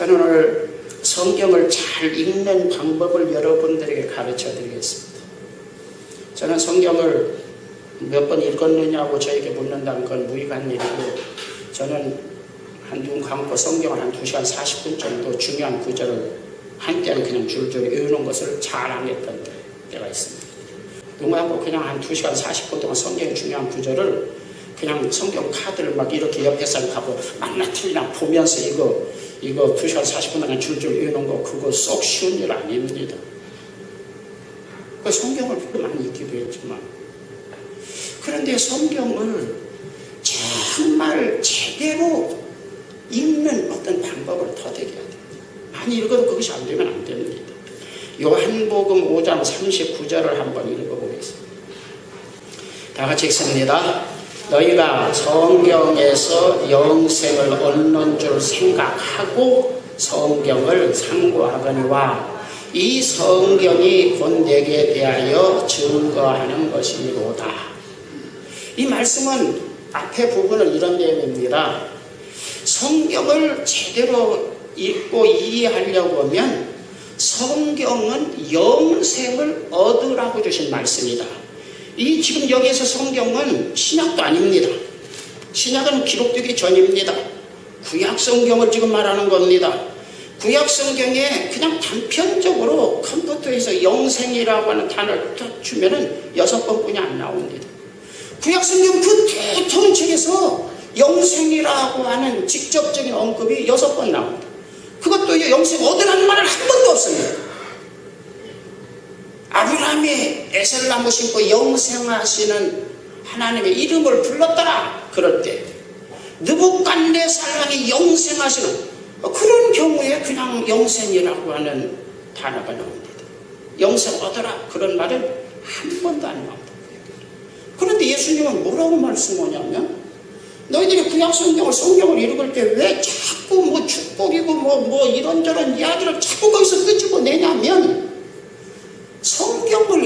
저는 오늘 성경을 잘 읽는 방법을 여러분들에게 가르쳐 드리겠습니다. 저는 성경을 몇 번 읽었느냐고 저에게 묻는다는 건 무익한 일이고 저는 한눈 감고 성경을 한 2시간 40분 정도 중요한 구절을 한때는 그냥 줄줄이 외우는 것을 잘 안 했던 때가 있습니다. 눈 감고 그냥 한 2시간 40분 동안 성경의 중요한 구절을 그냥 성경 카드를 막 이렇게 옆에서 가고 만나 틀리나 보면서 이거 이거 2시간 40분 동안 줄줄 외우는 거 그거 쏙 쉬운 일 아닙니다. 그 성경을 많이 읽기도 했지만 그런데 성경을 정말 제대로 읽는 어떤 방법을 터득해야 됩니다. 많이 읽어도 그것이 안 되면 안 됩니다. 요한복음 5장 39절을 한번 읽어보겠습니다. 다 같이 읽습니다. 너희가 성경에서 영생을 얻는 줄 생각하고 성경을 상고하거니와 이 성경이 곧 내게 대하여 증거하는 것이로다. 이 말씀은 앞에 부분은 이런 내용입니다. 성경을 제대로 읽고 이해하려고 하면 성경은 영생을 얻으라고 주신 말씀이다. 이 지금 여기에서 성경은 신약도 아닙니다. 신약은 기록되기 전입니다. 구약 성경을 지금 말하는 겁니다. 구약 성경에 그냥 단편적으로 컴퓨터에서 영생이라고 하는 단어를 딱 주면은 여섯 번뿐이 안 나옵니다. 구약 성경 그 두터운 책에서 영생이라고 하는 직접적인 언급이 여섯 번 나옵니다. 그것도 영생 얻으라는 말은 한 번도 없습니다. 아브라함이 에셀나무 심고 영생하시는 하나님의 이름을 불렀더라. 그럴 때 느부갓네살 왕이 영생하시는 그런 경우에 그냥 영생이라고 하는 단어가 나옵니다. 영생 얻어라 그런 말은 한 번도 안 나옵니다. 그런데 예수님은 뭐라고 말씀하냐면 너희들이 구약 성경을 성경을 읽을 때 왜 자꾸 뭐 축복이고 뭐, 뭐 이런저런 이야기를 자꾸 거기서 끄집어 내냐면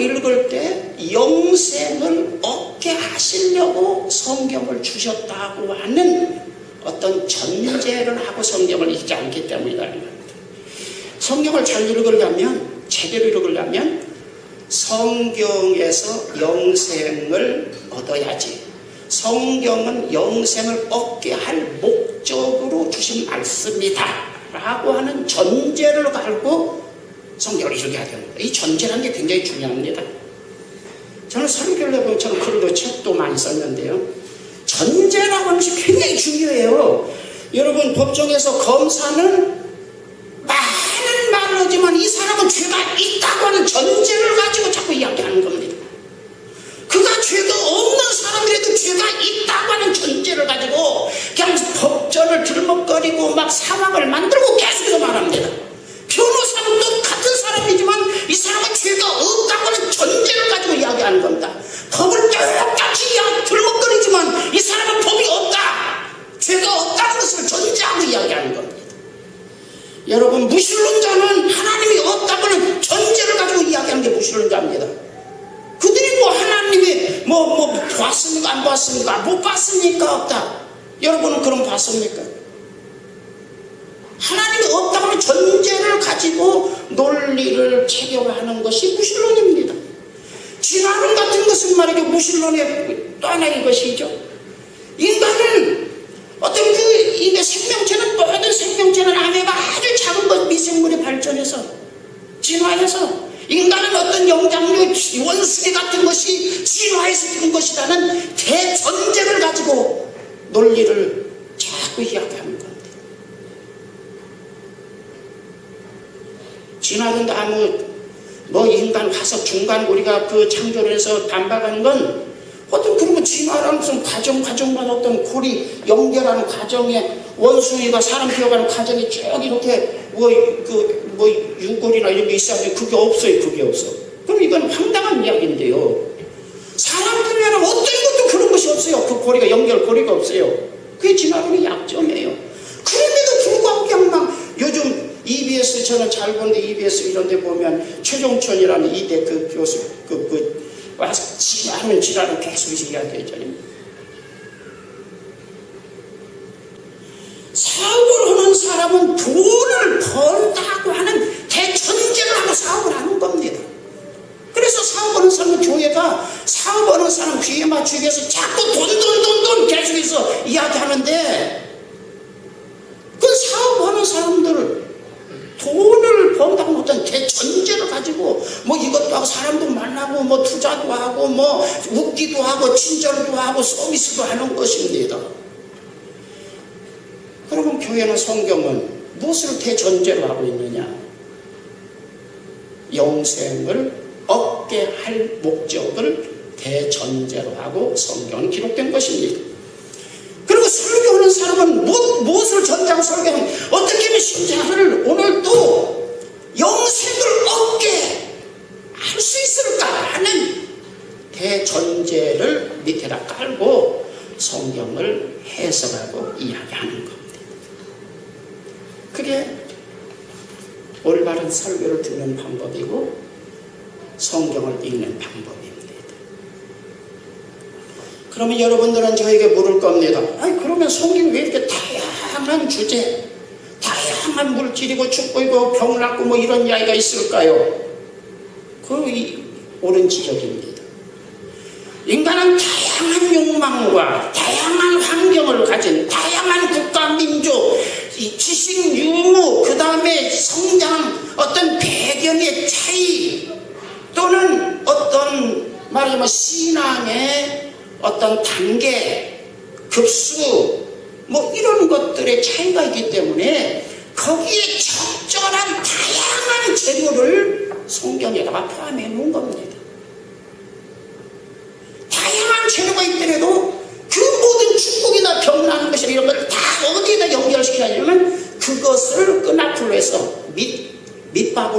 읽을 때 영생을 얻게 하시려고 성경을 주셨다고 하는 어떤 전제를 하고 성경을 읽지 않기 때문이라는 겁니다. 성경을 잘 읽으려면, 제대로 읽으려면 성경에서 영생을 얻어야지. 성경은 영생을 얻게 할 목적으로 주신 말씀이다. 라고 하는 전제를 갈고 성경을 읽어야 됩니다. 이 전제라는 게 굉장히 중요합니다. 저는 설교를 해보면 글도 책도 많이 썼는데요. 전제라고 하는 것이 굉장히 중요해요. 여러분 법정에서 검사는 많은 말을 하지만 이 사람은 죄가 있다고 하는 전제를 가지고 자꾸 이야기하는 겁니다. 그가 죄가 없는 사람이라도 죄가 있다고 하는 전제를 가지고 그냥 법전을 들먹거리고 막 상황을 만들고 여러분 무신론자는 하나님이 없다고는 전제를 가지고 이야기하는 게 무신론자입니다. 그들이 뭐 하나님이 뭐, 뭐 봤습니까? 안 봤습니까? 못 봤습니까? 없다. 여러분은 그럼 봤습니까? 하나님이 없다고 하는 전제를 가지고 논리를 체결하는 것이 무신론입니다. 진화론 같은 것은 말이죠. 무신론의 또 하나의 것이죠. 인간은 어떤 그 인의 생명체는 모든 생명체는 아메바 아주 작은 것 미생물이 발전해서 진화해서 인간은 어떤 영장류 원숭이 같은 것이 진화해서 된 것이라는 대전제를 가지고 논리를 자꾸 이야기합니다. 진화는 아무 뭐 인간 화석 중간 우리가 그 창조를 해서 반박하는 건 어떤 그리고 진화라는 무슨 과정 과정만 어떤 고리 연결하는 과정에 원숭이가 사람 되어가는 과정이 쭉 이렇게 뭐 그 뭐 유골이나 이런 게 있어야 돼 그게 없어요 그게 없어. 그럼 이건 황당한 이야기인데요. 사람 되면 어떤 것도 그런 것이 없어요. 그 고리가 연결 고리가 없어요. 그게 진화론의 약점이에요. 그런데도 불구하고 그냥 막 요즘 EBS 저는 잘 보는데 EBS 이런 데 보면 최종천이라는 이대 그 교수 그, 그 와서 지하면 지랄을 계속 이야기했잖아요. 사람은 돈을 번다고 하는 대전제를 하고 사업을 하는 겁니다. 그래서 사업하는 사람은 교회가 사업하는 사람 귀에 맞추기 위해서 자꾸 돈, 돈, 돈, 돈 계속해서 이야기하는데 그 사업하는 사람들 돈을 번다고 어떤 대전제를 가지고 뭐 이것도 하고 사람도 만나고 뭐 투자도 하고 뭐 웃기도 하고 친절도 하고 서비스도 하는 것입니다. 교회는 성경은 무엇을 대전제로 하고 있느냐? 영생을 얻게 할 목적을 대전제로 하고 성경은 기록된 것입니다. 그리고 설교하는 사람은 무엇, 무엇을 전제하고 설교하면 어떻게 하면 신자를 오늘 또 영생을 얻게 할 수 있을까 하는 대전제를 밑에다 깔고 성경을 해석하고 이야기하는 겁니다. 그게 올바른 설교를 듣는 방법이고 성경을 읽는 방법입니다. 그러면 여러분들은 저에게 물을 겁니다. 아니 그러면 성경이 왜 이렇게 다양한 주제, 다양한 물질이고 축복이고 병 낫고 뭐 이런 이야기가 있을까요? 그 이, 옳은 지적입니다. 인간은 다양한 욕망과 다양한 환경을 가진 다양한 국가 민족, 이 지식 유무, 그 다음에 성장, 어떤 배경의 차이, 또는 어떤 말하자면 신앙의 어떤 단계, 급수, 뭐 이런 것들의 차이가 있기 때문에 거기에 적절한 다양한 재료를 성경에다가 포함해 놓은 겁니다. 다양한 재료가 있더라도 그 모든 축복이나 병나는 것이나 이런 걸 다 어디에다 연결시켜야 하냐면 그것을 끈앞으로 해서 밑,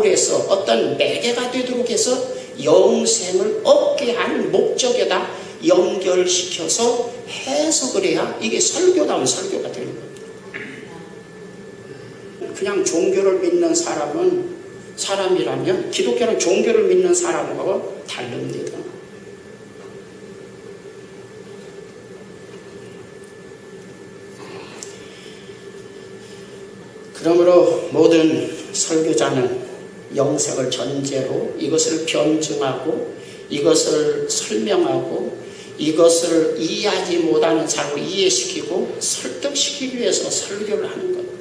밑밥으로 해서 어떤 매개가 되도록 해서 영생을 얻게 한 목적에다 연결시켜서 해석을 해야 이게 설교다운 설교가 되는 겁니다. 그냥 종교를 믿는 사람은 사람이라면 기독교는 종교를 믿는 사람하고 다릅니다. 그러므로 모든 설교자는 영생을 전제로 이것을 변증하고 이것을 설명하고 이것을 이해하지 못하는 사람을 이해시키고 설득시키기 위해서 설교를 하는 겁니다.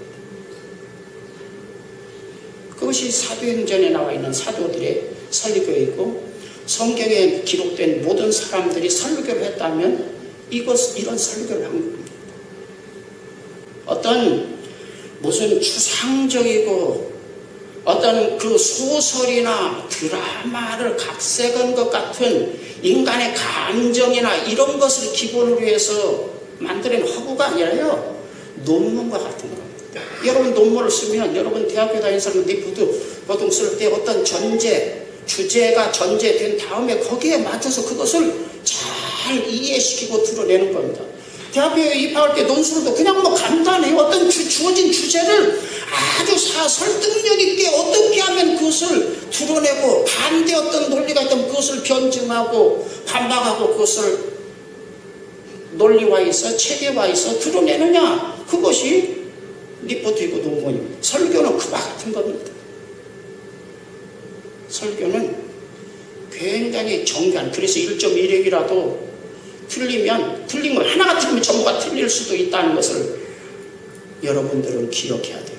그것이 사도행전에 나와 있는 사도들의 설교이고 성경에 기록된 모든 사람들이 설교를 했다면 이것 이런 설교를 한 겁니다. 어떤 무슨 추상적이고 어떤 그 소설이나 드라마를 각색한 것 같은 인간의 감정이나 이런 것을 기본으로 해서 만들어낸 허구가 아니라요 논문과 같은 겁니다. 여러분 논문을 쓰면 여러분 대학교 다니는 사람 리포트 보통 쓸 때 어떤 전제 주제가 전제된 다음에 거기에 맞춰서 그것을 잘 이해시키고 드러내는 겁니다. 대학교에 입학할 때 논술도 그냥 뭐 간단해요. 어떤 주, 주어진 주제를 아주 사, 설득력 있게 어떻게 하면 그것을 드러내고 반대 어떤 논리가 있다면 그것을 변증하고 반박하고 그것을 논리화해서 체계화해서 드러내느냐 그것이 리포트이고 논문입니다. 설교는 그와 같은 겁니다. 설교는 굉장히 정교한 그래서 1.1핵이라도 틀리면 틀린 걸 하나가 틀리면 전부가 틀릴 수도 있다는 것을 여러분들은 기억해야 돼요.